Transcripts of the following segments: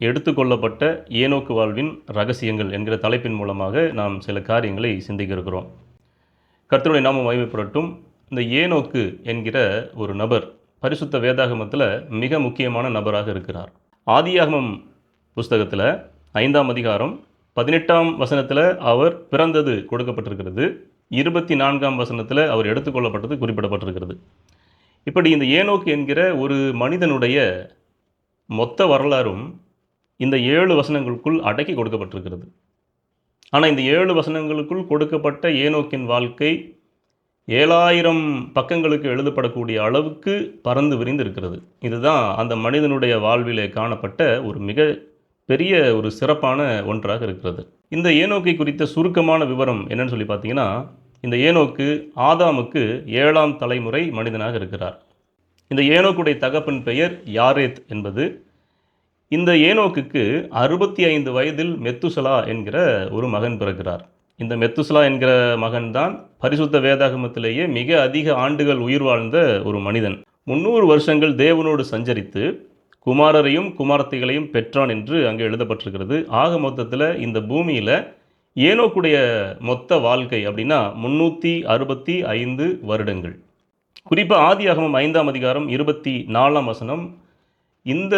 எடுத்துக்கொள்ளப்பட்ட ஏனோக்கு வாழ்வின் ரகசியங்கள் என்கிற தலைப்பின் மூலமாக நாம் சில காரியங்களை சிந்திக்க இருக்கிறோம் கர்த்தருடைய நாமம் மகிமைப்படட்டும். இந்த ஏனோக்கு என்கிற ஒரு நபர் பரிசுத்த வேதாகமத்தில் மிக முக்கியமான நபராக இருக்கிறார். ஆதியாகமம் புஸ்தகத்தில் ஐந்தாம் அதிகாரம் பதினெட்டாம் வசனத்தில் அவர் பிறந்தது கொடுக்கப்பட்டிருக்கிறது. இருபத்தி நான்காம் வசனத்தில் அவர் எடுத்துக்கொள்ளப்பட்டது குறிப்பிடப்பட்டிருக்கிறது. இப்படி இந்த ஏனோக்கு என்கிற ஒரு மனிதனுடைய மொத்த வரலாறும் இந்த ஏழு வசனங்களுக்குள் அடக்கி கொடுக்கப்பட்டிருக்கிறது. ஆனால் இந்த ஏழு வசனங்களுக்குள் கொடுக்கப்பட்ட ஏனோக்கின் வாழ்க்கை ஏழாயிரம் பக்கங்களுக்கு எழுதப்படக்கூடிய அளவுக்கு பறந்து விரிந்து இருக்கிறது இதுதான் அந்த மனிதனுடைய வாழ்விலே காணப்பட்ட ஒரு மிக பெரிய ஒரு சிறப்பான ஒன்றாக இருக்கிறது. இந்த ஏனோக்கை குறித்த சுருக்கமான விவரம் என்னன்னு சொல்லி பார்த்தீங்கன்னா இந்த ஏனோக்கு ஆதாமுக்கு ஏழாம் தலைமுறை மனிதனாக இருக்கிறார். இந்த ஏனோக்குடைய தகப்பன் பெயர் யாரேத் என்பது இந்த ஏனோக்குக்கு அறுபத்தி ஐந்து வயதில் மெத்துசலா என்கிற ஒரு மகன் பிறக்கிறார். இந்த மெத்துசலா என்கிற மகன்தான் பரிசுத்த வேதாகமத்திலேயே மிக அதிக ஆண்டுகள் உயிர் வாழ்ந்த ஒரு மனிதன். முந்நூறு வருஷங்கள் தேவனோடு சஞ்சரித்து குமாரரையும் குமாரத்திகளையும் பெற்றான் என்று அங்கே எழுதப்பட்டிருக்கிறது. ஆக மொத்தத்தில் இந்த பூமியில் ஏனோக்குடைய மொத்த வாழ்க்கை அப்படின்னா முன்னூற்றி அறுபத்தி ஐந்து வருடங்கள். குறிப்பாக ஆதியாகமம் ஐந்தாம் அதிகாரம் இருபத்தி நாலாம் வசனம் இந்த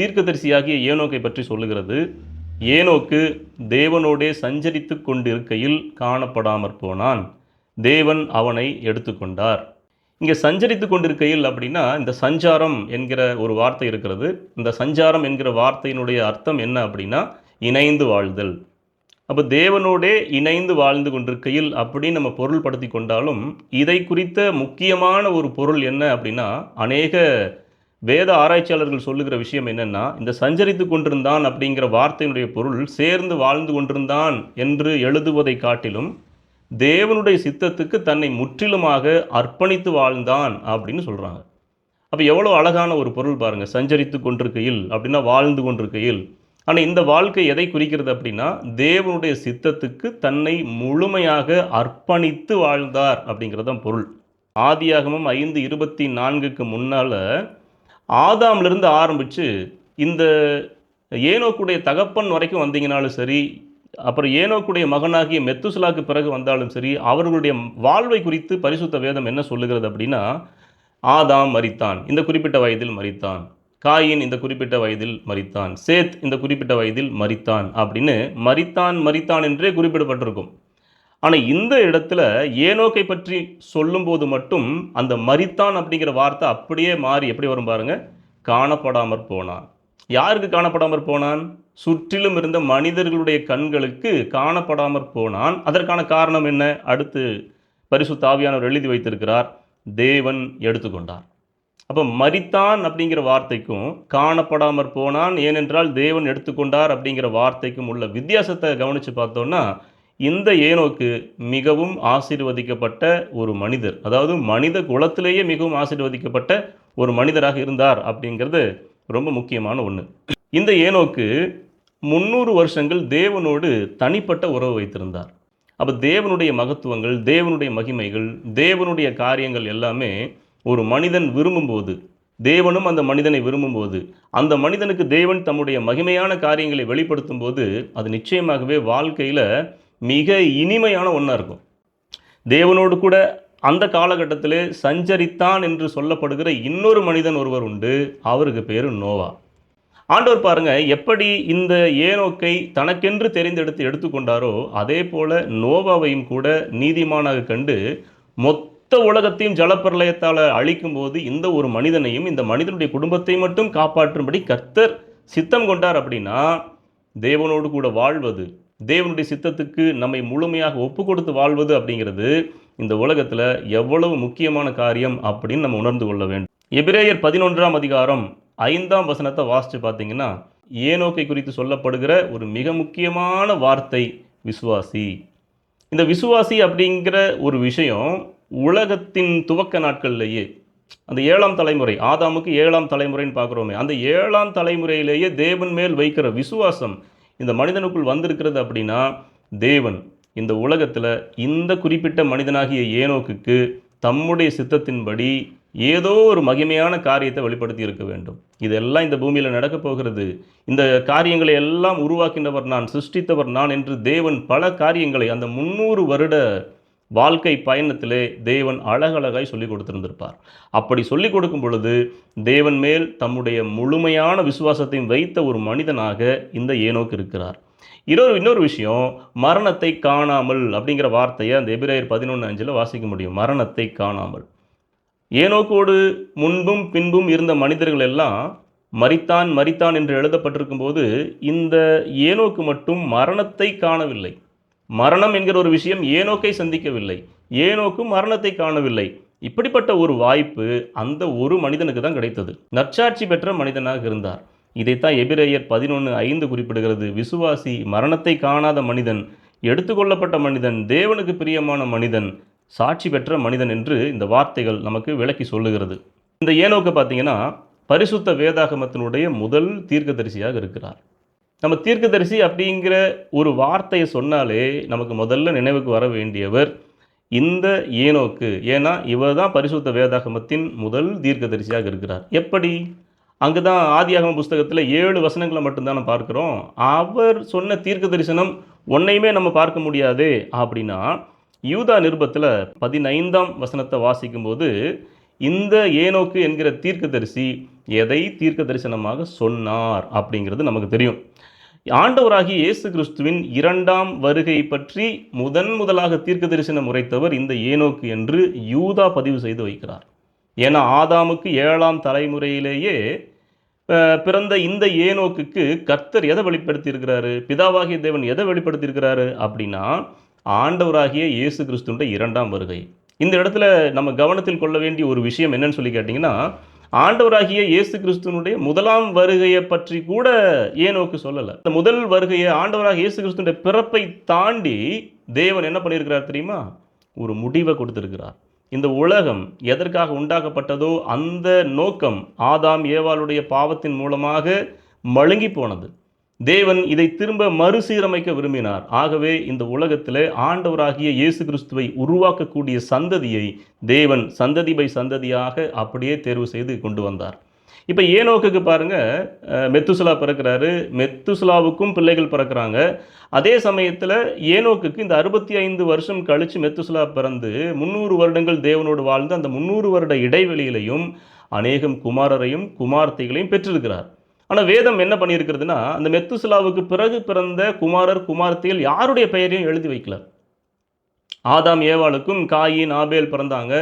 தீர்க்கதரிசியாகிய ஏனோக்கை பற்றி சொல்லுகிறது. ஏனோக்கு தேவனோடே சஞ்சரித்து கொண்டிருக்கையில் காணப்படாமற் போனான். தேவன் அவனை எடுத்துக்கொண்டார். இங்கே சஞ்சரித்து கொண்டிருக்கையில் அப்படின்னா இந்த சஞ்சாரம் என்கிற ஒரு வார்த்தை இருக்கிறது. இந்த சஞ்சாரம் என்கிற வார்த்தையினுடைய அர்த்தம் என்ன அப்படின்னா இணைந்து வாழ்தல். அப்போ தேவனோடே இணைந்து வாழ்ந்து கொண்டிருக்கையில் அப்படின்னு நம்ம பொருள்படுத்தி கொண்டாலும் இதை குறித்த முக்கியமான ஒரு பொருள் என்ன அப்படின்னா அநேக வேத ஆராய்ச்சியாளர்கள் சொல்லுகிற விஷயம் என்னென்னா இந்த சஞ்சரித்து கொண்டிருந்தான் அப்படிங்கிற வார்த்தையினுடைய பொருள் சேர்ந்து வாழ்ந்து கொண்டிருந்தான் என்று எழுதுவதை காட்டிலும் தேவனுடைய சித்தத்துக்கு தன்னை முற்றிலுமாக அர்ப்பணித்து வாழ்ந்தான் அப்படின்னு சொல்கிறாங்க அப்போ எவ்வளோ அழகான ஒரு பொருள் பாருங்கள் சஞ்சரித்து கொண்டிருக்கையில் அப்படின்னா வாழ்ந்து கொண்டிருக்கையில். ஆனால் இந்த வாழ்க்கை எதை குறிக்கிறது அப்படின்னா தேவனுடைய சித்தத்துக்கு தன்னை முழுமையாக அர்ப்பணித்து வாழ்ந்தார் அப்படிங்கிறது தான் பொருள். ஆதியாகமும் ஐந்து இருபத்தி நான்குக்கு முன்னால் ஆதாம்லேருந்து ஆரம்பித்து இந்த ஏனோக்குடைய தகப்பன் வரைக்கும் வந்தீங்கனாலும் சரி அப்புறம் ஏனோக்குடைய மகனாகிய மெத்துசலாக்கு பிறகு வந்தாலும் சரி அவர்களுடைய வாழ்வை குறித்து பரிசுத்த வேதம் என்ன சொல்லுகிறது அப்படின்னா ஆதாம் மரித்தான். இந்த குறிப்பிட்ட வயதில் மறித்தான் காயின் இந்த குறிப்பிட்ட வயதில் மறித்தான் சேத் இந்த குறிப்பிட்ட வயதில் மறித்தான் அப்படின்னு மரித்தான் மரித்தான் என்றே குறிப்பிடப்பட்டிருக்கும். ஆனால் இந்த இடத்துல ஏனோக்கை பற்றி சொல்லும்போது மட்டும் அந்த மரித்தான் அப்படிங்கிற வார்த்தை அப்படியே மாறி எப்படி வரும் பாருங்க? காணப்படாமற் போனான். யாருக்கு காணப்படாமற் போனான்? சுற்றிலும் இருந்த மனிதர்களுடைய கண்களுக்கு காணப்படாமற் போனான். அதற்கான காரணம் என்ன? அடுத்து பரிசு தாவியானவர் எழுதி வைத்திருக்கிறார். தேவன் எடுத்துக்கொண்டார். அப்போ மரித்தான் அப்படிங்கிற வார்த்தைக்கும் காணப்படாமற் போனான். ஏனென்றால் தேவன் எடுத்துக்கொண்டார் அப்படிங்கிற வார்த்தைக்கும் உள்ள வித்தியாசத்தை கவனித்து பார்த்தோன்னா இந்த ஏனோக்கு மிகவும் ஆசீர்வதிக்கப்பட்ட ஒரு மனிதர். அதாவது மனித குலத்திலேயே மிகவும் ஆசீர்வதிக்கப்பட்ட ஒரு மனிதராக இருந்தார் அப்படிங்கிறது ரொம்ப முக்கியமான ஒன்று இந்த ஏனோக்கு முந்நூறு வருஷங்கள் தேவனோடு தனிப்பட்ட உறவு வைத்திருந்தார். அப்போ தேவனுடைய மகத்துவங்கள் தேவனுடைய மகிமைகள் தேவனுடைய காரியங்கள் எல்லாமே ஒரு மனிதன் விரும்பும்போது தேவனும் அந்த மனிதனை விரும்பும்போது அந்த மனிதனுக்கு தேவன் தம்முடைய மகிமையான காரியங்களை வெளிப்படுத்தும் போது அது நிச்சயமாகவே வாழ்க்கையில் மிக இனிமையான ஒன்றா இருக்கும். தேவனோடு கூட அந்த காலகட்டத்திலே சஞ்சரித்தான் என்று சொல்லப்படுகிற இன்னொரு மனிதன் ஒருவர் உண்டு. அவருக்கு பேர் நோவா. ஆண்டவர் பாருங்க எப்படி இந்த ஏனோக்கை தனக்கென்று தெரிந்தெடுத்து எடுத்துக்கொண்டாரோ அதே போல நோவாவையும் கூட நீதிமானாக கண்டு மொத்த உலகத்தையும் ஜலப்பிரளயத்தால் அழிக்கும் போது இந்த ஒரு மனிதனையும் இந்த மனிதனுடைய குடும்பத்தை மட்டும் காப்பாற்றும்படி கர்த்தர் சித்தம் கொண்டார் அப்படின்னா தேவனோடு கூட வாழ்வது தேவனுடைய சித்தத்துக்கு நம்மை முழுமையாக ஒப்பு கொடுத்து வாழ்வது அப்படிங்கிறது இந்த உலகத்தில் எவ்வளவு முக்கியமான காரியம் அப்படின்னு நம்ம உணர்ந்து கொள்ள வேண்டும். எபிரேயர் பதினொன்றாம் அதிகாரம் ஐந்தாம் வசனத்தை வாசித்து பார்த்தீங்கன்னா ஏனோக்கை குறித்து சொல்லப்படுகிற ஒரு மிக முக்கியமான வார்த்தை விசுவாசி. இந்த விசுவாசி அப்படிங்கிற ஒரு விஷயம் உலகத்தின் துவக்க நாட்கள்லேயே அந்த ஏழாம் தலைமுறை ஆதாமுக்கு ஏழாம் தலைமுறைன்னு பார்க்குறோமே அந்த ஏழாம் தலைமுறையிலேயே தேவன் மேல் வைக்கிற விசுவாசம் இந்த மனிதனுக்குள் வந்திருக்கிறது அப்படின்னா தேவன். இந்த உலகத்தில் இந்த குறிப்பிட்ட மனிதனாகிய ஏனோக்குக்கு தம்முடைய சித்தத்தின்படி ஏதோ ஒரு மகிமையான காரியத்தை வெளிப்படுத்தி இருக்க வேண்டும். இதெல்லாம் இந்த பூமியில் நடக்கப் போகிறது. இந்த காரியங்களை எல்லாம் உருவாக்கினவர் நான் சிருஷ்டித்தவர் நான் என்று தேவன் பல காரியங்களை அந்த முந்நூறு வருட வாழ்க்கை பயணத்திலே தேவன் அழகழகாய் சொல்லிக் கொடுத்திருந்திருப்பார். அப்படி சொல்லிக் கொடுக்கும் பொழுது தேவன் மேல் தம்முடைய முழுமையான விசுவாசத்தையும் வைத்த ஒரு மனிதனாக இந்த ஏனோக்கு இருக்கிறார். இன்னொரு இன்னொரு விஷயம் மரணத்தை காணாமல் அப்படிங்கிற வார்த்தையை அந்த எபிரேயர் பதினொன்று அஞ்சில் வாசிக்க முடியும். மரணத்தை காணாமல். ஏனோக்கோடு முன்பும் பின்பும் இருந்த மனிதர்கள் எல்லாம் மரித்தான் மரித்தான் என்று எழுதப்பட்டிருக்கும் போது இந்த ஏனோக்கு மட்டும் மரணத்தை காணவில்லை. மரணம் என்கிற ஒரு விஷயம் ஏனோக்கை சந்திக்கவில்லை ஏனோக்கும் மரணத்தை காணவில்லை. இப்படிப்பட்ட ஒரு வாய்ப்பு அந்த ஒரு மனிதனுக்கு தான் கிடைத்தது. நற்சாட்சி பெற்ற மனிதனாக இருந்தார். இதைத்தான் எபிரேயர் பதினொன்று ஐந்து குறிப்பிடுகிறது. விசுவாசி மரணத்தை காணாத மனிதன் எடுத்துக்கொள்ளப்பட்ட மனிதன் தேவனுக்கு பிரியமான மனிதன் சாட்சி பெற்ற மனிதன் என்று இந்த வார்த்தைகள் நமக்கு விளக்கி சொல்லுகிறது. இந்த ஏனோக்கு பார்த்தீங்கன்னா பரிசுத்த வேதாகமத்தினுடைய முதல் தீர்க்கதரிசியாக இருக்கிறார். நம்ம தீர்க்கதரிசி அப்படிங்கிற ஒரு வார்த்தையை சொன்னாலே நமக்கு முதல்ல நினைவுக்கு வர வேண்டியவர் இந்த ஏனோக்கு. ஏன்னா இவர் தான் பரிசுத்த வேதாகமத்தின் முதல் தீர்க்கதரிசியாக இருக்கிறார். எப்படி? அங்கே தான் ஆதியாகம புஸ்தகத்தில் ஏழு வசனங்களை மட்டும்தான் நம்ம பார்க்குறோம். அவர் சொன்ன தீர்க்க தரிசனம் ஒன்றையுமே நம்ம பார்க்க முடியாது அப்படின்னா யூதா நிருபத்தில் பதினைந்தாம் வசனத்தை வாசிக்கும்போது இந்த ஏனோக்கு என்கிற தீர்க்கதரிசி எதை தீர்க்க தரிசனமாக சொன்னார் அப்படிங்கிறது நமக்கு தெரியும். ஆண்டவராகிய இயேசு கிறிஸ்துவின் இரண்டாம் வருகை பற்றி முதன் முதலாக தீர்க்க தரிசனம் உரைத்தவர் இந்த ஏனோக்கு என்று யூதா பதிவு செய்து வைக்கிறார். ஏன்னா ஆதாமுக்கு ஏழாம் தலைமுறையிலேயே பிறந்த இந்த ஏனோக்குக்கு கர்த்தர் எதை வெளிப்படுத்தியிருக்கிறாரு? பிதாவாகிய தேவன் எதை வெளிப்படுத்தி இருக்கிறாரு அப்படின்னா ஆண்டவராகிய இயேசு கிறிஸ்துவின் இரண்டாம் வருகை. இந்த இடத்துல நம்ம கவனத்தில் கொள்ள வேண்டிய ஒரு விஷயம் என்னன்னு சொல்லி கேட்டிங்கன்னா ஆண்டவராகிய இயேசு கிறிஸ்துவனுடைய முதலாம் வருகையை பற்றி கூட ஏனோக்கு சொல்லலை. இந்த முதல் வருகையை ஆண்டவராக இயேசு கிறிஸ்துடைய பிறப்பை தாண்டி தேவன் என்ன பண்ணியிருக்கிறார் தெரியுமா? ஒரு முடிவை கொடுத்திருக்கிறார். இந்த உலகம் எதற்காக உண்டாக்கப்பட்டதோ அந்த நோக்கம் ஆதாம் ஏவாளுடைய பாவத்தின் மூலமாக மழுங்கி போனது. தேவன் இதை திரும்ப மறுசீரமைக்க விரும்பினார். ஆகவே இந்த உலகத்தில் ஆண்டவராகிய இயேசு கிறிஸ்துவை உருவாக்கக்கூடிய சந்ததியை தேவன் சந்ததி பை சந்ததியாக அப்படியே தேர்வு செய்து கொண்டு வந்தார். இப்போ ஏனோக்குக்கு பாருங்கள் மெத்துசுலா பிறக்கிறாரு. மெத்துசுலாவுக்கும் பிள்ளைகள் பிறக்கிறாங்க. அதே சமயத்தில் ஏனோக்குக்கு இந்த அறுபத்தி ஐந்து வருஷம் கழித்து மெத்துசுலா பிறந்து முந்நூறு வருடங்கள் தேவனோடு வாழ்ந்து அந்த முந்நூறு வருட இடைவெளியிலையும் அநேகம் குமாரரையும் குமார்த்தைகளையும் பெற்றிருக்கிறார். ஆனால் வேதம் என்ன பண்ணியிருக்கிறதுனா அந்த மெத்துசுலாவுக்கு பிறகு பிறந்த குமாரர் குமார்த்திகள் யாருடைய பெயரையும் எழுதி வைக்கல. ஆதாம் ஏவாளுக்கும் காயின் ஆபேல் பிறந்தாங்க.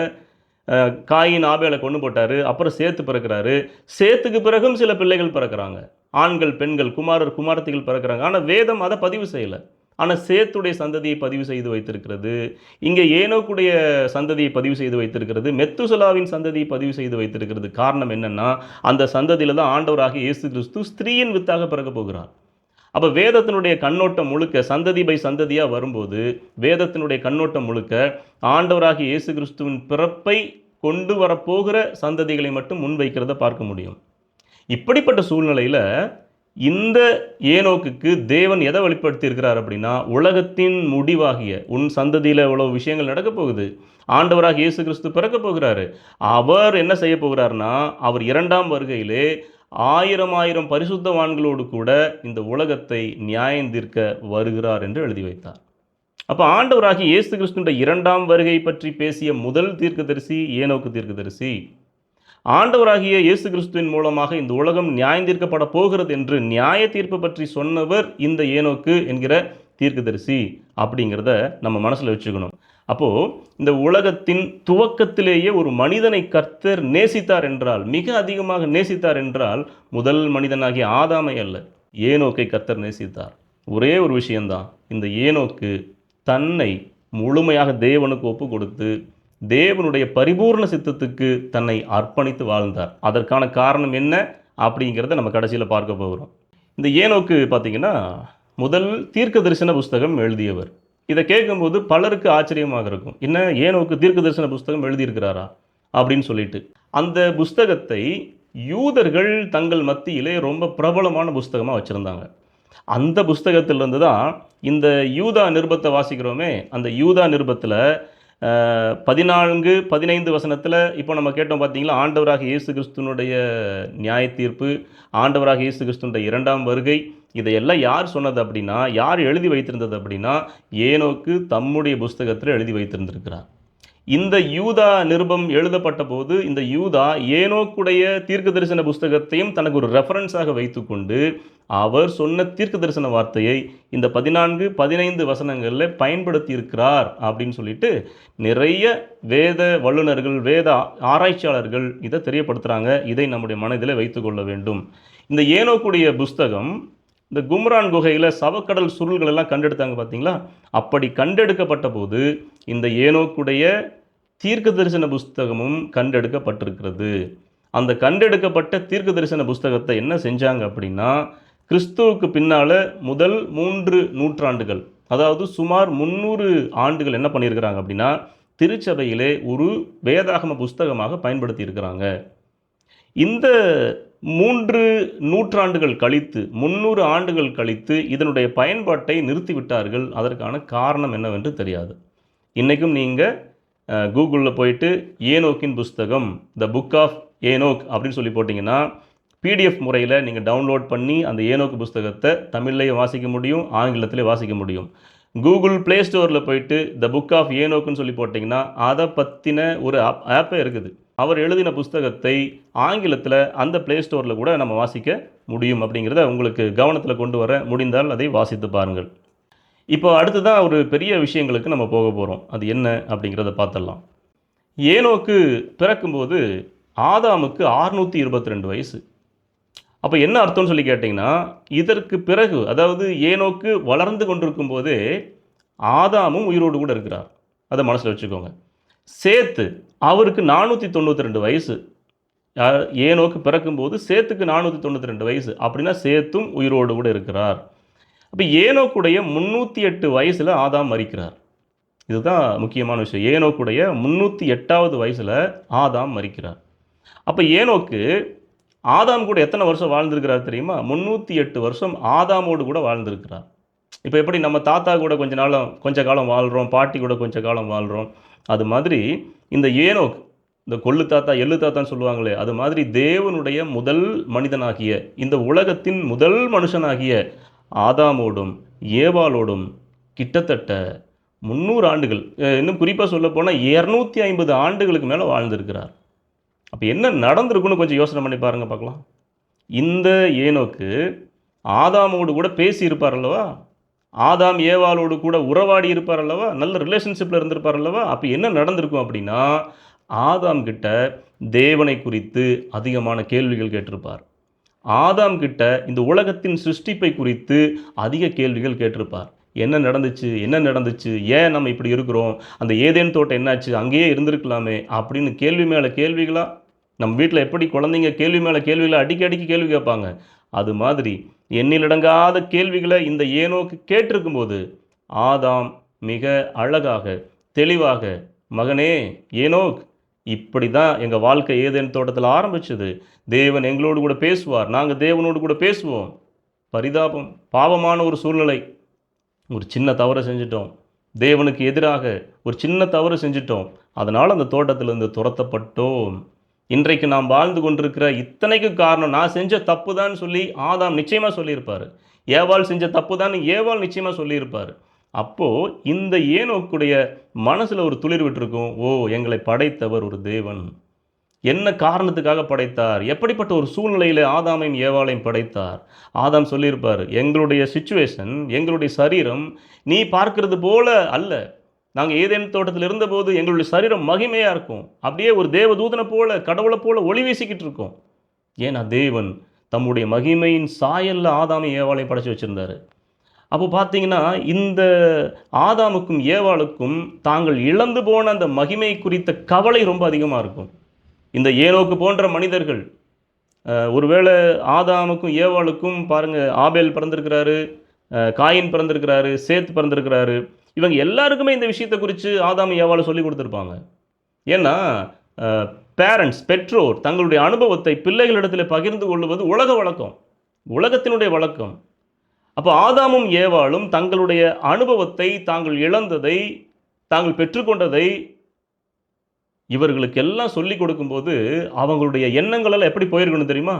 காயின் ஆபேலை கொண்டு போட்டார். அப்புறம் சேத்து பிறக்கிறாரு. சேத்துக்கு பிறகும் சில பிள்ளைகள் பிறக்கிறாங்க. ஆண்கள் பெண்கள் குமாரர் குமாரத்திகள் பிறக்கிறாங்க. ஆனால் வேதம் அதை பதிவு செய்யலை. ஆனால் சேத்துடைய சந்ததியை பதிவு செய்து வைத்திருக்கிறது. இங்கே ஏனோக்குடைய சந்ததியை பதிவு செய்து வைத்திருக்கிறது. மெத்துசலாவின் சந்ததியை பதிவு செய்து வைத்திருக்கிறது. காரணம் என்னென்னா அந்த சந்ததியில் தான் ஆண்டவராக இயேசு கிறிஸ்து ஸ்திரீயின் வித்தாக பிறக்க போகிறார். அப்போ வேதத்தினுடைய கண்ணோட்டம் முழுக்க சந்ததி பை சந்ததியாக வரும்போது வேதத்தினுடைய கண்ணோட்டம் முழுக்க ஆண்டவராகி இயேசு கிறிஸ்துவின் பிறப்பை கொண்டு வரப்போகிற சந்ததிகளை மட்டும் முன்வைக்கிறத பார்க்க முடியும். இப்படிப்பட்ட சூழ்நிலையில் இந்த ஏனோக்குக்கு தேவன் எதை வெளிப்படுத்தி இருக்கிறார் அப்படின்னா உலகத்தின் முடிவாகிய உன் சந்ததியில் இவ்வளோ விஷயங்கள் நடக்க போகுது ஆண்டவராக இயேசு கிறிஸ்து பிறக்க போகிறாரு. அவர் என்ன செய்ய போகிறார்னா அவர் இரண்டாம் வருகையிலே ஆயிரம் ஆயிரம் பரிசுத்தவான்களோடு கூட இந்த உலகத்தை நியாயம் தீர்க்க வருகிறார் என்று எழுதி வைத்தார். அப்போ ஆண்டவராகி இயேசு கிறிஸ்துன்ற இரண்டாம் வருகை பற்றி பேசிய முதல் தீர்க்கதரிசி ஏனோக்கு தீர்க்கதரிசி ஆண்டவராகிய இயேசு கிறிஸ்துவின் மூலமாக இந்த உலகம் நியாயம் தீர்க்கப்பட போகிறது என்று நியாய தீர்ப்பு பற்றி சொன்னவர் இந்த ஏனோக்கு என்கிற தீர்க்கதரிசி அப்படிங்கிறத நம்ம மனசில் வச்சுக்கணும். அப்போது இந்த உலகத்தின் துவக்கத்திலேயே ஒரு மனிதனை கர்த்தர் நேசித்தார் என்றால் மிக அதிகமாக நேசித்தார் என்றால் முதல் மனிதனாகிய ஆதாமை அல்ல ஏனோக்கை கர்த்தர் நேசித்தார். ஒரே ஒரு விஷயந்தான் இந்த ஏனோக்கு தன்னை முழுமையாக தேவனுக்கு ஒப்பு கொடுத்து தேவனுடைய பரிபூர்ண சித்தத்துக்கு தன்னை அர்ப்பணித்து வாழ்ந்தார். அதற்கான காரணம் என்ன? அப்படிங்கிறத நம்ம கடைசியில் பார்க்க போகிறோம். இந்த ஏனோக்கு பார்த்தீங்கன்னா முதல் தீர்க்க தரிசன புஸ்தகம் எழுதியவர். இதை கேட்கும்போது பலருக்கு ஆச்சரியமாக இருக்கும். என்ன ஏனோக்கு தீர்க்க தரிசன புஸ்தகம் எழுதியிருக்கிறாரா? அப்படின்னு சொல்லிட்டு. அந்த புஸ்தகத்தை யூதர்கள் தங்கள் மத்தியிலே ரொம்ப பிரபலமான புஸ்தகமாக வச்சுருந்தாங்க. அந்த புஸ்தகத்திலிருந்து தான் இந்த யூதா நிருபத்தை வாசிக்கிறோமே அந்த யூதா நிருபத்தில் பதினான்கு பதினைந்து வசனத்தில் இப்போ நம்ம கேட்டோம் பார்த்தீங்களா? ஆண்டவராக இயேசு கிறிஸ்துனுடைய நியாய தீர்ப்பு ஆண்டவராக இயேசு கிறிஸ்துனுடைய இரண்டாம் வருகை இதையெல்லாம் யார் சொன்னது அப்படின்னா யார் எழுதி வைத்திருந்தது அப்படின்னா ஏனோக்கு தம்முடைய புஸ்தகத்தில் எழுதி வைத்திருந்திருக்கிறார். இந்த யூதா நிருபம் எழுதப்பட்ட போது இந்த யூதா ஏனோக்குடைய தீர்க்க தரிசன புஸ்தகத்தையும் தனக்கு ஒரு ரெஃபரன்ஸாக வைத்துக்கொண்டு அவர் சொன்ன தீர்க்க தரிசன வார்த்தையை இந்த பதினான்கு பதினைந்து வசனங்களில் பயன்படுத்தி இருக்கிறார் அப்படின்னு சொல்லிட்டு நிறைய வேத வல்லுநர்கள் வேத ஆராய்ச்சியாளர்கள் இதை தெரியப்படுத்துகிறாங்க இதை நம்முடைய மனதில் வைத்துக்கொள்ள வேண்டும். இந்த ஏனோக்குடைய புஸ்தகம் இந்த கும்ரான் குகையில் சவக்கடல் சுருள்கள் எல்லாம் கண்டெடுத்தாங்க பார்த்தீங்களா அப்படி கண்டெடுக்கப்பட்ட போது இந்த ஏனோக்குடைய தீர்க்க தரிசன புஸ்தகமும் கண்டெடுக்கப்பட்டிருக்கிறது. அந்த கண்டெடுக்கப்பட்ட தீர்க்க தரிசன புஸ்தகத்தை என்ன செஞ்சாங்க அப்படின்னா கிறிஸ்துவுக்கு பின்னால் முதல் மூன்று நூற்றாண்டுகள் அதாவது சுமார் முந்நூறு ஆண்டுகள் என்ன பண்ணியிருக்கிறாங்க அப்படின்னா திருச்சபையிலே ஒரு வேதாகம புஸ்தகமாக பயன்படுத்தி இருக்கிறாங்க இந்த மூன்று நூற்றாண்டுகள் கழித்து முந்நூறு ஆண்டுகள் கழித்து இதனுடைய பயன்பாட்டை நிறுத்திவிட்டார்கள். அதற்கான காரணம் என்னவென்று தெரியாது. இன்றைக்கும் நீங்கள் கூகுளில் போயிட்டு ஏனோக்கின் புஸ்தகம் த புக் ஆஃப் ஏனோக் அப்படின்னு சொல்லி போட்டிங்கன்னா பிடிஎஃப் முறையில் நீங்கள் டவுன்லோட் பண்ணி அந்த ஏனோக்கு புஸ்தகத்தை தமிழ்லையும் வாசிக்க முடியும் ஆங்கிலத்திலே வாசிக்க முடியும். கூகுள் ப்ளே ஸ்டோரில் போயிட்டு த புக் ஆஃப் ஏனோக்குன்னு சொல்லி போட்டிங்கன்னா அதை பற்றின ஒரு ஆப் ஆப்பே இருக்குது. அவர் எழுதின புஸ்தகத்தை ஆங்கிலத்தில் அந்த ப்ளே ஸ்டோரில் கூட நம்ம வாசிக்க முடியும் அப்படிங்கிறத உங்களுக்கு கவனத்தில் கொண்டு வர முடிந்தால் அதை வாசித்து பாருங்கள். இப்போ அடுத்ததான் ஒரு பெரிய விஷயங்களுக்கு நம்ம போக போகிறோம் அது என்ன அப்படிங்கிறத பார்த்துடலாம். ஏனோக்கு பிறக்கும்போது ஆதாமுக்கு ஆறுநூற்றி இருபத்தி ரெண்டு வயசு. அப்போ என்ன அர்த்தம்னு சொல்லி கேட்டிங்கன்னா இதற்கு பிறகு அதாவது ஏனோக்கு வளர்ந்து கொண்டிருக்கும் போதே ஆதாமும் உயிரோடு கூட இருக்கிறார். அதை மனசில் வச்சுக்கோங்க. சேத்து அவருக்கு நானூற்றி தொண்ணூற்றி ரெண்டு வயசு. ஏனோக்கு பிறக்கும்போது சேத்துக்கு நானூற்றி தொண்ணூற்றி ரெண்டு வயசு. அப்படின்னா சேத்தும் உயிரோடு கூட இருக்கிறார். அப்போ ஏனோக்குடைய முந்நூற்றி எட்டு வயசில் ஆதாம் மறிக்கிறார். இதுதான் முக்கியமான விஷயம். ஏனோக்குடைய முந்நூற்றி எட்டாவது வயசில் ஆதாம் மறிக்கிறார். அப்போ ஏனோக்கு ஆதாம் கூட எத்தனை வருஷம் வாழ்ந்திருக்கிறார் தெரியுமா? முந்நூற்றி எட்டு வருஷம் ஆதாமோடு கூட வாழ்ந்திருக்கிறார். இப்போ எப்படி நம்ம தாத்தா கூட கொஞ்ச நாளம் கொஞ்ச காலம் வாழ்கிறோம் பாட்டி கூட கொஞ்ச காலம் வாழ்கிறோம் அது மாதிரி இந்த ஏனோக் இந்த கொள்ளு தாத்தா எள்ளு தாத்தான்னு சொல்லுவாங்களே அது மாதிரி தேவனுடைய முதல் மனிதனாகிய இந்த உலகத்தின் முதல் மனுஷனாகிய ஆதாமோடும் ஏவாளோடும் கிட்டத்தட்ட முந்நூறு ஆண்டுகள் இன்னும் குறிப்பாக சொல்லப்போனால் இரநூத்தி ஐம்பது ஆண்டுகளுக்கு மேலே வாழ்ந்திருக்கிறார். அப்போ என்ன நடந்திருக்குன்னு கொஞ்சம் யோசனை பண்ணி பாருங்கள் பார்க்கலாம். இந்த ஏனோக்கு ஆதாமோடு கூட பேசி இருப்பார் அல்லவா? ஆதாம் ஏவாளோடு கூட உறவாடி இருப்பார் அல்லவா? நல்ல ரிலேஷன்ஷிப்பில் இருந்திருப்பார் அல்லவா? அப்போ என்ன நடந்திருக்கும் அப்படின்னா ஆதாம் கிட்ட தேவனை குறித்து அதிகமான கேள்விகள் கேட்டிருப்பார். ஆதாம் கிட்ட இந்த உலகத்தின் சிருஷ்டிப்பை குறித்து அதிக கேள்விகள் கேட்டிருப்பார். என்ன நடந்துச்சு? என்ன நடந்துச்சு? ஏன் நம்ம இப்படி இருக்கிறோம்? அந்த ஏதேன் தோட்டம் என்னாச்சு? அங்கேயே இருந்திருக்கலாமே அப்படின்னு கேள்வி மேலே கேள்விகளாக நம்ம வீட்டில் எப்படி குழந்தைங்க கேள்வி மேலே கேள்விகளை அடிக்க அடிக்க கேள்வி கேட்பாங்க. அது மாதிரி எண்ணிலடங்காத கேள்விகளை இந்த ஏனோக்கு கேட்டிருக்கும்போது ஆதாம் மிக அழகாக தெளிவாக மகனே ஏனோக் இப்படி தான் எங்கள் வாழ்க்கை ஏதேன் தோட்டத்தில் ஆரம்பிச்சது. தேவன் எங்களோடு கூட பேசுவார். நாங்கள் தேவனோடு கூட பேசுவோம். பரிதாபம் பாவமான ஒரு சூழ்நிலை. ஒரு சின்ன தவறை செஞ்சிட்டோம். தேவனுக்கு எதிராக ஒரு சின்ன தவறு செஞ்சிட்டோம். அதனால் அந்த தோட்டத்திலிருந்து துரத்தப்பட்டோம். இன்றைக்கு நாம் வாழ்ந்து கொண்டிருக்கிற இத்தனைக்கு காரணம் நான் செஞ்ச தப்பு தான் சொல்லி ஆதாம் நிச்சயமாக சொல்லியிருப்பார். ஏவாள் செஞ்ச தப்பு தான் ஏவாள் நிச்சயமாக சொல்லியிருப்பார். அப்போது இந்த ஏனோக்குடைய மனசில் ஒரு துளிர் விட்டுருக்கும். ஓ எங்களை படைத்தவர் ஒரு தேவன். என்ன காரணத்துக்காக படைத்தார்? எப்படிப்பட்ட ஒரு சூழ்நிலையில் ஆதாமையும் ஏவாளையும் படைத்தார்? ஆதாம் சொல்லியிருப்பார் எங்களுடைய சுச்சுவேஷன் எங்களுடைய சரீரம் நீ பார்க்கறது போல அல்ல. நாங்கள் ஏதேன் தோட்டத்தில் இருந்தபோது எங்களுடைய சரீரம் மகிமையாக இருக்கும். அப்படியே ஒரு தேவதூதனை போல கடவுளை போல ஒளி வீசிக்கிட்டு இருக்கோம். ஏன்னா தேவன் தம்முடைய மகிமையின் சாயல்ல ஆதாமை ஏவாளையும் படைச்சி வச்சிருந்தாரு. அப்போ பார்த்தீங்கன்னா இந்த ஆதாமுக்கும் ஏவாளுக்கும் தாங்கள் இழந்து போன அந்த மகிமை குறித்த கவலை ரொம்ப அதிகமாக இருக்கும். இந்த ஏனோக்கு போன்ற மனிதர்கள் ஒருவேளை ஆதாமுக்கும் ஏவாளுக்கும் பாருங்கள் ஆபேல் பிறந்திருக்கிறாரு காயின் பிறந்திருக்கிறாரு சேத் பிறந்திருக்கிறாரு இவங்க எல்லாருக்குமே இந்த விஷயத்தை குறித்து ஆதாம் ஏவாளை சொல்லி கொடுத்துருப்பாங்க. ஏன்னா பேரண்ட்ஸ் பெற்றோர் தங்களுடைய அனுபவத்தை பிள்ளைகளிடத்தில் பகிர்ந்து கொள்வது உலக வழக்கம். உலகத்தினுடைய வழக்கம். அப்போ ஆதாமும் ஏவாளும் தங்களுடைய அனுபவத்தை தாங்கள் இழந்ததை தாங்கள் பெற்றுக்கொண்டதை இவர்களுக்கெல்லாம் சொல்லி கொடுக்கும்போது அவங்களுடைய எண்ணங்களெல்லாம் எப்படி போயிருக்கணும் தெரியுமா?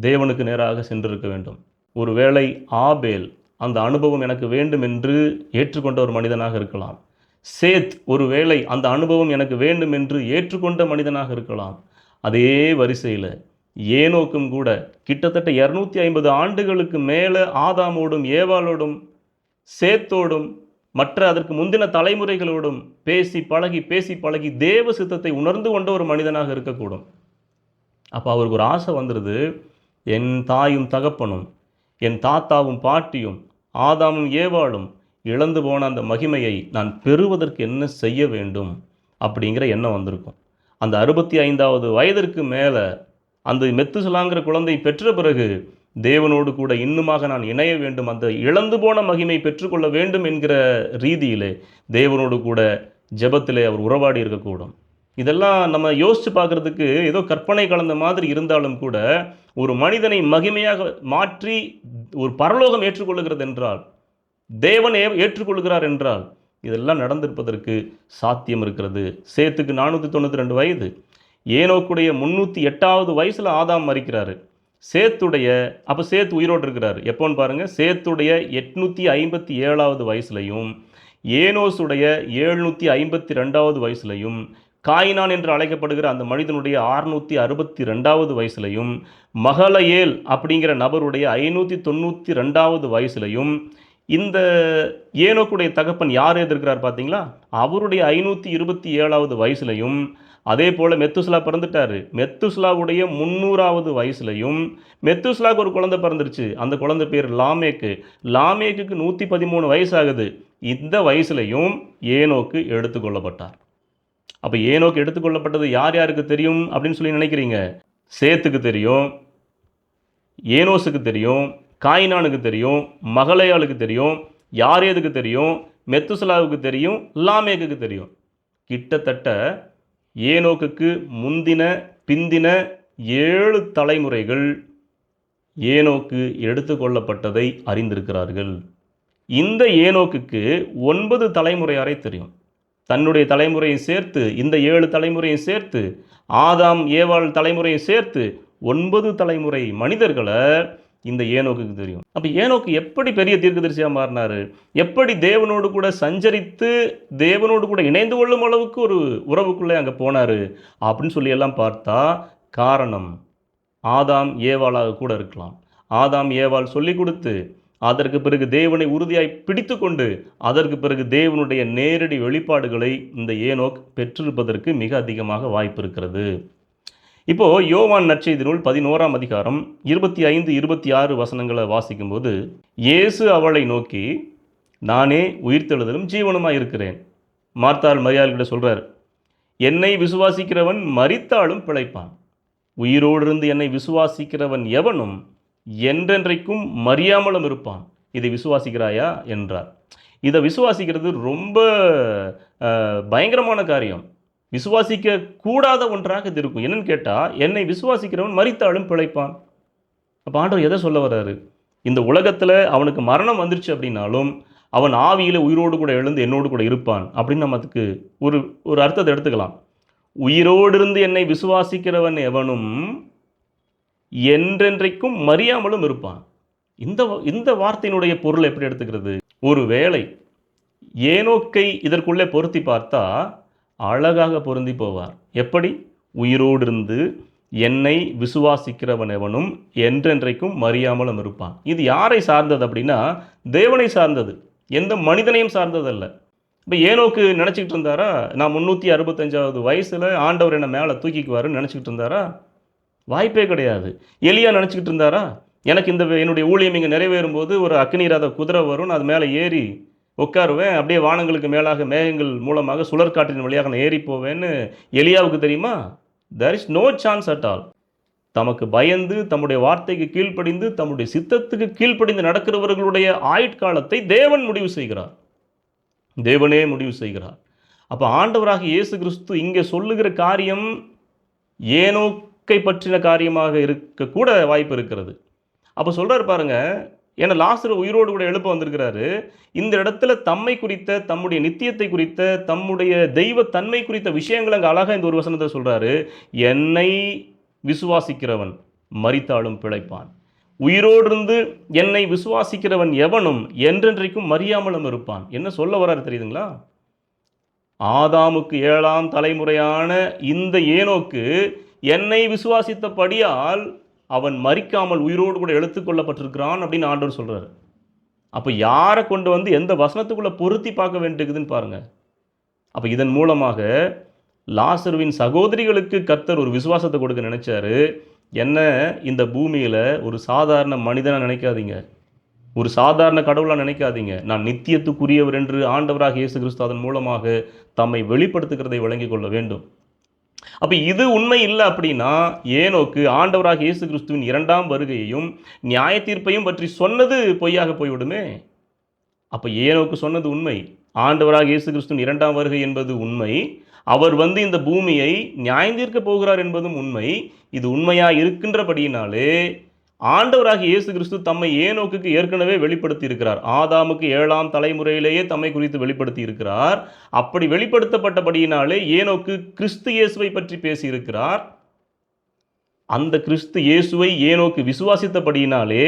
தேவனுக்கு நேராக சென்றிருக்க வேண்டும். ஒருவேளை ஆபேல் அந்த அனுபவம் எனக்கு வேண்டும் என்று ஏற்றுக்கொண்ட ஒரு மனிதனாக இருக்கலாம். சேத் ஒருவேளை அந்த அனுபவம் எனக்கு வேண்டும் என்று ஏற்றுக்கொண்ட மனிதனாக இருக்கலாம். அதே வரிசையில் ஏனோக்கும் கூட கிட்டத்தட்ட இரநூத்தி ஐம்பது ஆண்டுகளுக்கு மேலே ஆதாமோடும் ஏவாளோடும் சேத்தோடும் மற்ற அதற்கு முந்தின தலைமுறைகளோடும் பேசி பழகி பேசி பழகி தேவ சித்தத்தை உணர்ந்து கொண்ட ஒரு மனிதனாக இருக்கக்கூடும். அப்போ அவருக்கு ஒரு ஆசை வந்துடுது என் தாயும் தகப்பனும் என் தாத்தாவும் பாட்டியும் ஆதாமும் ஏவாளும் இழந்து போன அந்த மகிமையை நான் பெறுவதற்கு என்ன செய்ய வேண்டும் அப்படிங்கிற எண்ணம் வந்திருக்கும். அந்த அறுபத்தி ஐந்தாவது வயதிற்கு மேலே அந்த மெத்துசலாங்கிற குழந்தை பெற்ற பிறகு தேவனோடு கூட இன்னுமாக நான் இணைய வேண்டும். அந்த இழந்து போன மகிமை பெற்றுக்கொள்ள வேண்டும் என்கிற ரீதியிலே தேவனோடு கூட ஜபத்திலே அவர் உறவாடி இருக்கக்கூடும். இதெல்லாம் நம்ம யோசித்து பார்க்குறதுக்கு ஏதோ கற்பனை கலந்த மாதிரி இருந்தாலும் கூட ஒரு மனிதனை மகிமையாக மாற்றி ஒரு பரலோகம் ஏற்றுக்கொள்ளுகிறது என்றால் தேவன் ஏ ஏற்றுக்கொள்கிறார் என்றால் இதெல்லாம் நடந்திருப்பதற்கு சாத்தியம் இருக்கிறது. சேத்துக்கு நானூற்றி தொண்ணூற்றி ரெண்டு வயது. ஏனோக்குடைய முந்நூற்றி எட்டாவது வயசில் ஆதாம் மறிக்கிறாரு. சேத்துடைய அப்போ சேத்து உயிரோடு இருக்கிறாரு எப்போன்னு பாருங்கள் சேத்துடைய எட்நூற்றி ஐம்பத்தி ஏழாவது வயசுலையும் ஏனோஸுடைய எழுநூற்றி ஐம்பத்தி ரெண்டாவது வயசுலையும் காயினான் என்று அழைக்கப்படுகிற அந்த மனிதனுடைய ஆறுநூற்றி அறுபத்தி ரெண்டாவது வயசுலையும் மகளயேல் அப்படிங்கிற நபருடைய ஐநூற்றி தொண்ணூற்றி ரெண்டாவது வயசுலையும் இந்த ஏனோக்குடைய தகப்பன் யார் எதிர்க்கிறார் பார்த்தீங்களா? அவருடைய ஐநூற்றி இருபத்தி ஏழாவது வயசுலையும் அதே போல் மெத்துஸ்லா பிறந்துட்டாரு. மெத்துஸ்லாவுடைய முந்நூறாவது வயசுலையும் மெத்துஸ்லாவுக்கு ஒரு குழந்தை பிறந்துருச்சு. அந்த குழந்தை பேர் லாமேக்கு. லாமேக்குக்கு நூற்றி பதிமூணு வயசாகுது. இந்த வயசுலையும் ஏனோக்கு எடுத்துக்கொள்ளப்பட்டார் அப்போ ஏனோக்கு எடுத்துக்கொள்ளப்பட்டது யார் யாருக்கு தெரியும் அப்படின்னு சொல்லி நினைக்கிறீங்க? சேத்துக்கு தெரியும் ஏனோஸுக்கு தெரியும் காயினானுக்கு தெரியும் மகளையாளுக்கு தெரியும் யாரேதுக்கு தெரியும் மெத்துசலாவுக்கு தெரியும் லாமேக்குக்கு தெரியும். கிட்டத்தட்ட ஏனோக்குக்கு முந்தின பிந்தின ஏழு தலைமுறைகள் ஏனோக்கு எடுத்துக்கொள்ளப்பட்டதை அறிந்திருக்கிறார்கள். இந்த ஏனோக்குக்கு ஒன்பது தலைமுறை வரை தெரியும். தன்னுடைய தலைமுறையை சேர்த்து இந்த ஏழு தலைமுறையை சேர்த்து ஆதாம் ஏவாள் தலைமுறையை சேர்த்து ஒன்பது தலைமுறை மனிதர்களை இந்த ஏனோக்கு தெரியும். அப்போ ஏனோக்கு எப்படி பெரிய தீர்க்கதரிசியாக மாறினார்? எப்படி தேவனோடு கூட சஞ்சரித்து தேவனோடு கூட இணைந்து கொள்ளும் அளவுக்கு ஒரு உறவுக்குள்ளே அங்கே போனார்? அப்படின்னு சொல்லி எல்லாம் பார்த்தா காரணம் ஆதாம் ஏவாளாக கூட இருக்கலாம். ஆதாம் ஏவாள் சொல்லி கொடுத்து அதற்கு பிறகு தேவனை உறுதியாய் பிடித்து கொண்டு அதற்கு பிறகு தேவனுடைய நேரடி வெளிப்பாடுகளை இந்த ஏனோக் பெற்றிருப்பதற்கு மிக அதிகமாக வாய்ப்பு இருக்கிறது. இப்போது யோவான் நற்செய்தி நூல் பதினோராம் அதிகாரம் இருபத்தி ஐந்து இருபத்தி ஆறு வசனங்களை வாசிக்கும்போது இயேசு அவளை நோக்கி நானே உயிர்த்தெழுதலும் ஜீவனமாக இருக்கிறேன். மார்த்தாள் மரியாதைகிட்ட சொல்கிறார் என்னை விசுவாசிக்கிறவன் மறித்தாலும் பிழைப்பான். உயிரோடு இருந்து என்னை விசுவாசிக்கிறவன் எவனும் என்றென்றைக்கும் மறியாமலும் இருப்பான். இதை விசுவாசிக்கிறாயா? என்றார். இதை விசுவாசிக்கிறது ரொம்ப பயங்கரமான காரியம். விசுவாசிக்க கூடாத ஒன்றாக இது இருக்கும். என்னன்னு கேட்டால் என்னை விசுவாசிக்கிறவன் மறித்தாலும் பிழைப்பான். அப்போ ஆண்டவர் எதை சொல்ல வர்றாரு? இந்த உலகத்தில் அவனுக்கு மரணம் வந்துருச்சு அப்படின்னாலும் அவன் ஆவியில் உயிரோடு கூட எழுந்து என்னோடு கூட இருப்பான் அப்படின்னு நம்ம அதுக்கு ஒரு ஒரு அர்த்தத்தை எடுத்துக்கலாம். உயிரோடு இருந்து என்னை விசுவாசிக்கிறவன் எவனும் என்றென்றைக்கும் மறியாமலும் இருப்பான். இந்த இந்த வார்த்தையினுடைய பொருள் எப்படி எடுத்துக்கிறது? ஒரு வேளை ஏனோக்கை இதற்குள்ளே பொருத்தி பார்த்தா அழகாக பொருந்தி போவார். எப்படி? உயிரோடு இருந்து என்னை விசுவாசிக்கிறவன் எவனும் என்றென்றைக்கும் மறியாமலும் இருப்பான். இது யாரை சார்ந்தது அப்படின்னா தேவனை சார்ந்தது. எந்த மனிதனையும் சார்ந்ததல்ல. இப்போ ஏனோக்கு நினச்சிக்கிட்டு இருந்தாரா? நான் முந்நூற்றி அறுபத்தஞ்சாவது வயசில் ஆண்டவர் என்னை மேலே தூக்கிக்குவாருன்னு நினச்சிக்கிட்டு இருந்தாரா? வாய்ப்பே கிடையாது. எலியா நினச்சிக்கிட்டு இருந்தாரா? எனக்கு இந்த என்னுடைய ஊழியம் இங்கே நிறைவேறும் போது ஒரு அக்னிராத குதிரை வரும் அது மேலே ஏறி உட்காருவேன் அப்படியே வானங்களுக்கு மேலாக மேகங்கள் மூலமாக சுழற்காற்றின் வழியாக நான் ஏறி போவேன்னு எலியாவுக்கு தெரியுமா? There is no chance at all தமக்கு பயந்து தம்முடைய வார்த்தைக்கு கீழ்ப்படிந்து தம்முடைய சித்தத்துக்கு கீழ்ப்படிந்து நடக்கிறவர்களுடைய ஆயுட்காலத்தை தேவன் முடிவு செய்கிறார். தேவனே முடிவு செய்கிறார். அப்போ ஆண்டவராக இயேசு கிறிஸ்து இங்கே சொல்லுகிற காரியம் ஏனோக்கை பற்றின காரியமாக இருக்கக்கூட வாய்ப்பு இருக்கிறது. அப்போ சொல்கிறார் பாருங்க ஏன்னா லாசர் உயிரோடு கூட எழுப்ப வந்திருக்கிறாரு. இந்த இடத்துல தம்மை குறித்த தம்முடைய நித்தியத்தை குறித்த தம்முடைய தெய்வ தன்மை குறித்த விஷயங்கள் அங்கே அழகாக இந்த ஒரு வசனத்தை சொல்கிறாரு என்னை விசுவாசிக்கிறவன் மறித்தாலும் பிழைப்பான். உயிரோடு இருந்து என்னை விசுவாசிக்கிறவன் எவனும் என்றென்றைக்கும் மறியாமலும் இருப்பான். என்ன சொல்ல வராரு தெரியுதுங்களா? ஆதாமுக்கு ஏழாம் தலைமுறையான இந்த ஏனோக்கு என்னை விசுவாசித்தபடியால் அவன் மறிக்காமல் உயிரோடு கூட எடுத்துக்கொள்ளப்பட்டிருக்கிறான் அப்படின்னு ஆண்டவர் சொல்கிறார் அப்போ யாரை கொண்டு வந்து எந்த வசனத்துக்குள்ளே பொருத்தி பார்க்க வேண்டியதுன்னு பாருங்கள் அப்போ இதன் மூலமாக லாசருவின் சகோதரிகளுக்கு கர்த்தர் ஒரு விசுவாசத்தை கொடுக்க நினச்சாரு. என்ன? இந்த பூமியில் ஒரு சாதாரண மனிதனாக நினைக்காதீங்க. ஒரு சாதாரண கடவுளாக நினைக்காதீங்க. நான் நித்தியத்துக்குரியவர் என்று ஆண்டவராக இயேசு கிறிஸ்து அதன் மூலமாக தம்மை வெளிப்படுத்துகிறதை விளங்கிக் கொள்ள வேண்டும். அப்போ இது உண்மை இல்லை அப்படின்னா ஏனோக்கு ஆண்டவராக இயேசு கிறிஸ்துவின் இரண்டாம் வருகையையும் நியாய தீர்ப்பையும் பற்றி சொன்னது பொய்யாக போய்விடுமே? அப்போ ஏனோக்கு சொன்னது உண்மை. ஆண்டவராக இயேசு கிறிஸ்துவின் இரண்டாம் வருகை என்பது உண்மை. அவர் வந்து இந்த பூமியை நியாயந்தீர்க்க போகிறார் என்பதும் உண்மை. இது உண்மையாக இருக்கின்றபடியினாலே ஆண்டவராக இயேசு கிறிஸ்து தம்மை ஏனோக்குக்கு ஏற்கனவே வெளிப்படுத்தி இருக்கிறார் ஆதாமுக்கு ஏழாம் தலைமுறையிலேயே தம்மை குறித்து வெளிப்படுத்தி இருக்கிறார் அப்படி வெளிப்படுத்தப்பட்டபடியினாலே ஏனோக்கு கிறிஸ்து இயேசுவை பற்றி பேசியிருக்கிறார். அந்த கிறிஸ்து இயேசுவை ஏனோக்கு விசுவாசித்தபடியினாலே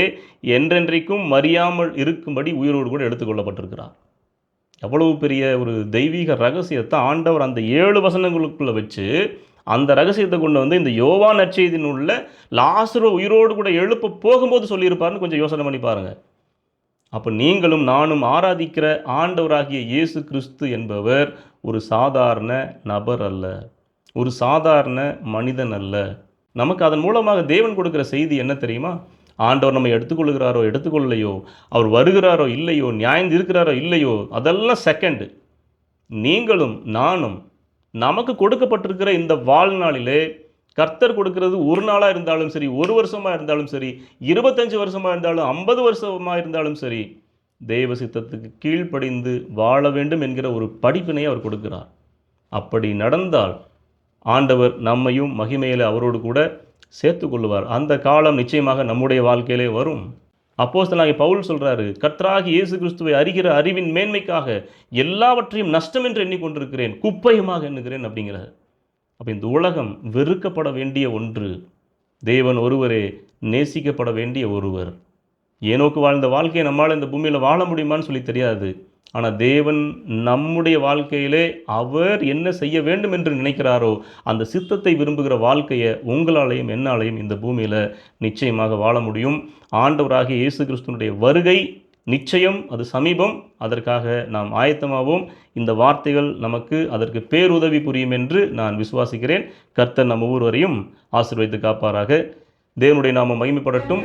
என்றென்றைக்கும் மறியாமல் இருக்கும்படி உயிரோடு கூட எடுத்துக்கொள்ளப்பட்டிருக்கிறார். எவ்வளவு பெரிய ஒரு தெய்வீக ரகசியத்தை ஆண்டவர் அந்த ஏழு வசனங்களுக்குள்ளே வச்சு அந்த ரகசியத்தை கொண்டு வந்து இந்த யோவா நற்செய்தி உள்ள லாசரோ உயிரோடு கூட எழுப்ப போகும்போது சொல்லியிருப்பாருன்னு கொஞ்சம் யோசனை பண்ணி பாருங்கள் அப்போ நீங்களும் நானும் ஆராதிக்கிற ஆண்டவராகிய இயேசு கிறிஸ்து என்பவர் ஒரு சாதாரண நபர் அல்ல. ஒரு சாதாரண மனிதன் அல்ல. நமக்கு அதன் மூலமாக தேவன் கொடுக்குற செய்தி என்ன தெரியுமா? ஆண்டவர் நம்ம எடுத்துக்கொள்கிறாரோ எடுத்துக்கொள்ளலையோ அவர் வருகிறாரோ இல்லையோ நியாயம் இருக்கிறாரோ இல்லையோ அதெல்லாம் செகண்டு நீங்களும் நானும் நமக்கு கொடுக்கப்பட்டிருக்கிற இந்த வாழ்நாளிலே கர்த்தர் கொடுக்கறது ஒரு நாளாக இருந்தாலும் சரி ஒரு வருஷமாக இருந்தாலும் சரி இருபத்தஞ்சு வருஷமாக இருந்தாலும் ஐம்பது வருஷமாக இருந்தாலும் சரி தெய்வ சித்தத்துக்கு கீழ்ப்படிந்து வாழ வேண்டும் என்கிற ஒரு படிப்பினை அவர் கொடுக்கிறார். அப்படி நடந்தால் ஆண்டவர் நம்மையும் மகிமையில் அவரோடு கூட சேர்த்து கொள்வார் அந்த காலம் நிச்சயமாக நம்முடைய வாழ்க்கையிலே வரும். அப்போஸ்தலாகி பவுல் சொல்கிறாரு கர்த்தராகி இயேசு கிறிஸ்துவை அறிகிற அறிவின் மேன்மைக்காக எல்லாவற்றையும் நஷ்டம் என்று எண்ணிக்கொண்டிருக்கிறேன் குப்பையுமாக எண்ணுகிறேன் அப்படிங்கிறார். அப்போ இந்த உலகம் வெறுக்கப்பட வேண்டிய ஒன்று. தேவன் ஒருவரே நேசிக்கப்பட வேண்டிய ஒருவர். ஏனோக்கு வாழ்ந்த வாழ்க்கையை நம்மால் இந்த பூமியில் வாழ முடியுமான்னு சொல்லி தெரியாது. ஆனால் தேவன் நம்முடைய வாழ்க்கையிலே அவர் என்ன செய்ய வேண்டும் என்று நினைக்கிறாரோ அந்த சித்தத்தை விரும்புகிற வாழ்க்கையை உங்களாலையும் என்னாலையும் இந்த பூமியில் நிச்சயமாக வாழ முடியும். ஆண்டவராகிய இயேசு கிறிஸ்துனுடைய வருகை நிச்சயம் அது சமீபம் அதற்காக நாம் ஆயத்தமாவோம். இந்த வார்த்தைகள் நமக்கு அதற்கு பேருதவி புரியும் என்று நான் விசுவாசிக்கிறேன். கர்த்தர் நம் ஒவ்வொருவரையும் ஆசிர்வதித்து காப்பாராக. தேவனுடைய நாமம் மகிமைப்படட்டும்.